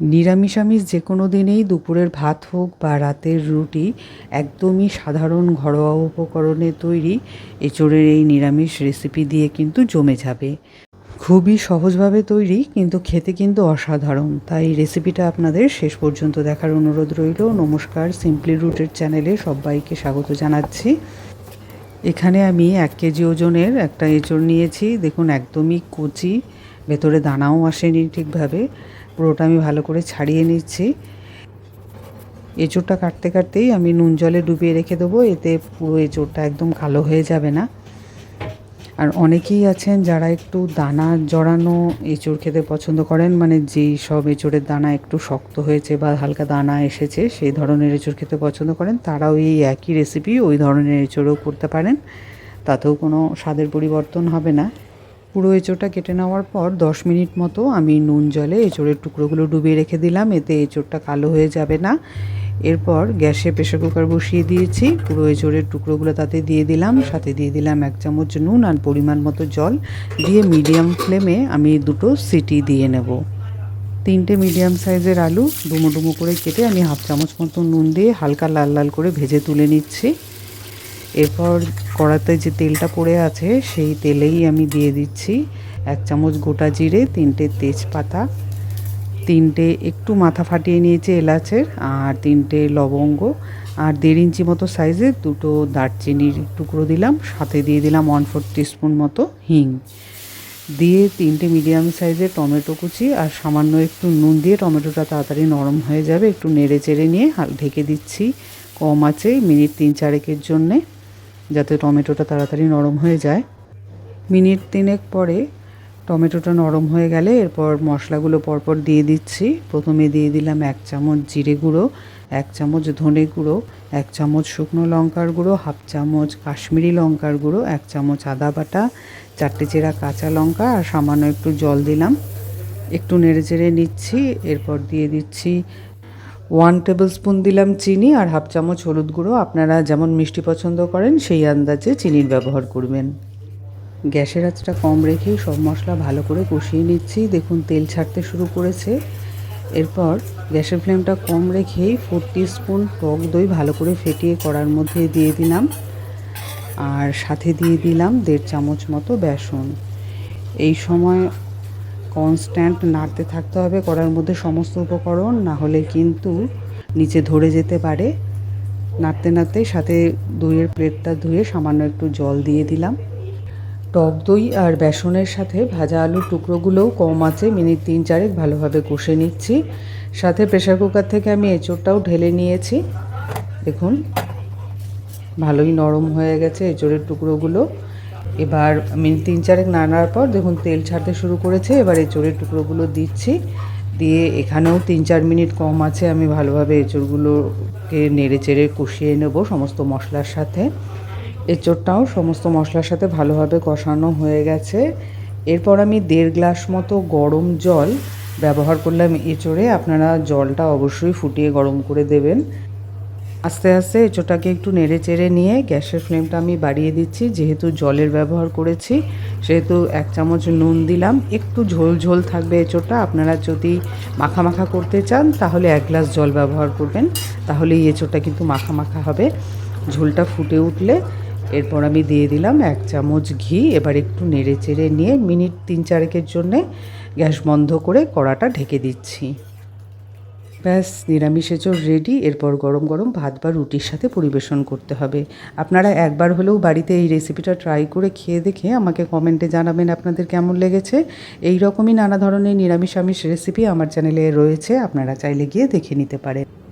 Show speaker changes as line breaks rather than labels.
নিরামিষ আমিষ যে কোনো দিনেই দুপুরের ভাত হোক বা রাতের রুটি, একদমই সাধারণ ঘরোয়া উপকরণে তৈরি এঁচোড়ের এই নিরামিষ রেসিপি দিয়ে কিন্তু জমে যাবে। খুবই সহজভাবে তৈরি, কিন্তু খেতে কিন্তু অসাধারণ। তাই রেসিপিটা আপনাদের শেষ পর্যন্ত দেখার অনুরোধ রইল। নমস্কার সিম্পলি রুটের চ্যানেলে সবাইকে স্বাগত জানাচ্ছি। এখানে আমি এক কেজি ওজনের একটা এঁচড় নিয়েছি। দেখুন, একদমই কচি, ভেতরে দানাও আসেনি ঠিকভাবে। পুরোটা আমি ভালো করে ছাড়িয়ে নিচ্ছি। এঁচোড়টা কাটতে কাটতেই আমি নুন জলে ডুবিয়ে রেখে দেবো, এতে পুরো এঁচোড়টা একদম কালো হয়ে যাবে না। আর অনেকেই আছেন যারা একটু দানা জড়ানো এঁচোড় খেতে পছন্দ করেন মানে যেই সব এঁচোড়ের দানা একটু শক্ত হয়েছে বা হালকা দানা এসেছে, সেই ধরনের এঁচোড় খেতে পছন্দ করেন। তারাও এই একই রেসিপি ওই ধরনের এঁচোড়ও করতে পারেন, তাতেও কোনো স্বাদের পরিবর্তন হবে না। পুরো এঁচোড়টা কেটে নেওয়ার পর দশ মিনিট মতো আমি নুন জলে এঁচোড়ের টুকরোগুলো ডুবিয়ে রেখে দিলাম, এতে এঁচোড়টা কালো হয়ে যাবে না। এরপর গ্যাসে প্রেশার কুকার বসিয়ে দিয়েছি, পুরো এঁচোড়ের টুকরোগুলো তাতে দিয়ে দিলাম, সাথে দিয়ে দিলাম এক চামচ নুন আর পরিমাণ মতো জল, দিয়ে মিডিয়াম ফ্লেমে আমি দুটো সিটি দিয়ে নেব। তিনটে মিডিয়াম সাইজের আলু ডুমো ডুমো করে কেটে আমি হাফ চামচ মতো নুন দিয়ে হালকা লাল লাল করে ভেজে তুলে নিচ্ছি। এরপর কড়াতে যে তেলটা পড়ে আছে, সেই তেলেই আমি দিয়ে দিচ্ছি এক চামচ গোটা জিরে, তিনটে তেজপাতা, তিনটে একটু মাথা ফাটিয়ে নিয়েছে এলাচের, আর তিনটে লবঙ্গ, আর দেড় ইঞ্চি মতো সাইজের দুটো দারচিনির টুকরো দিলাম, সাথে দিয়ে দিলাম ওয়ান ফোর টিস্পুন মতো হিং। দিয়ে তিনটে মিডিয়াম সাইজের টমেটো কুচি, আর সামান্য একটু নুন দিয়ে টমেটোটা তাড়াতাড়ি নরম হয়ে যাবে, একটু নেড়ে চেড়ে নিয়ে ঢেকে দিচ্ছি। কম আছে, মিনিট তিন চারেকের জন্যে। যাতে টমেটোটা তাড়াতাড়ি নরম হয়ে যায়। মিনিট তিনেক পরে টমেটোটা নরম হয়ে গেলে এরপর মশলাগুলো পরপর দিয়ে দিচ্ছি। প্রথমে দিয়ে দিলাম এক চামচ জিরে গুঁড়ো, এক চামচ ধনে গুঁড়ো, এক চামচ শুকনো লঙ্কার গুঁড়ো, হাফ চামচ কাশ্মীরি লঙ্কার গুঁড়ো, এক চামচ আদা বাটা, চারটে চেরা কাঁচা লঙ্কা আর সামান্য একটু জল দিলাম। একটু নেড়ে চেড়ে নিচ্ছি, এরপর দিয়ে দিচ্ছি ওয়ান টেবিল স্পুন দিলাম চিনি আর হাফ চামচ হলুদ গুঁড়ো। আপনারা যেমন মিষ্টি পছন্দ করেন, সেই আন্দাজে চিনির ব্যবহার করবেন। গ্যাসের আঁচটা কম রেখেই সব মশলা ভালো করে কষিয়ে নিচ্ছি। দেখুন, তেল ছাড়তে শুরু করেছে। এরপর গ্যাসের ফ্লেমটা কম রেখেই ফোর স্পুন টক দই ভালো করে ফেটিয়ে কড়ার মধ্যে দিয়ে দিলাম। আর সাথে দিয়ে দিলাম দেড় চামচ মতো বেসন। এই সময় কনস্ট্যান্ট নাড়তে থাকতে হবে, কড়ার মধ্যে সমস্ত উপকরণ, না হলে কিন্তু নিচে ধরে যেতে পারে। নাড়তে নাড়তে সাথে দইয়ের প্লেটটা ধুয়ে সামান্য একটু জল দিয়ে দিলাম। টক দই আর বেসনের সাথে ভাজা আলুর টুকরোগুলোও কম আছে, মিনিট তিন চারেক ভালোভাবে কষে নিচ্ছি। সাথে প্রেশার কুকার থেকে আমি এঁচোড়টাও ঢেলে নিয়েছি। দেখুন, ভালোই নরম হয়ে গেছে এঁচোড়ের টুকরোগুলো। এবার মিনিট তিন চারেক নাড়ার পর দেখুন তেল ছাড়তে শুরু করেছে, এবার এঁচোড়ের টুকরোগুলো দিচ্ছি। দিয়ে এখানেও তিন চার মিনিট কম আছে, আমি ভালোভাবে এঁচোড়গুলোকে নেড়ে চেড়ে কষিয়ে নেব সমস্ত মশলার সাথে। এঁচোড়টাও সমস্ত মশলার সাথে ভালোভাবে কষানো হয়ে গেছে। এরপর আমি দেড় গ্লাস মতো গরম জল ব্যবহার করলাম এঁচোড়ে। আপনারা জলটা অবশ্যই ফুটিয়ে গরম করে দেবেন। আস্তে আস্তে এঁচোড়টাকে একটু নেড়ে চেড়ে নিয়ে গ্যাসের ফ্লেমটা আমি বাড়িয়ে দিচ্ছি। যেহেতু জলের ব্যবহার করেছি, সেহেতু এক চামচ নুন দিলাম। একটু ঝোল ঝোল থাকবে এঁচোড়টা আপনারা যদি মাখা মাখা করতে চান, তাহলে এক গ্লাস জল ব্যবহার করবেন। তাহলে এই এঁচোড়টা কিন্তু মাখা মাখা হবে। ঝোলটা ফুটে উঠলে এরপর আমি দিয়ে দিলাম এক চামচ ঘি। এবার একটু নেড়ে চেড়ে নিয়ে মিনিট তিন চারেকের জন্যে গ্যাস বন্ধ করে কড়াটা ঢেকে দিচ্ছি। ব্যাস, নিরামিষ এঁচড় রেডি এরপর গরম গরম ভাত বা রুটির সাথে পরিবেশন করতে হবে। আপনারা একবার হলেও বাড়িতে এই রেসিপিটা ট্রাই করে খেয়ে দেখে আমাকে কমেন্টে জানাবেন আপনাদের কেমন লেগেছে। এই রকমই নানা ধরনের নিরামিষ আমিষ রেসিপি আমার চ্যানেলে রয়েছে, আপনারা চাইলে গিয়ে দেখে নিতে পারেন।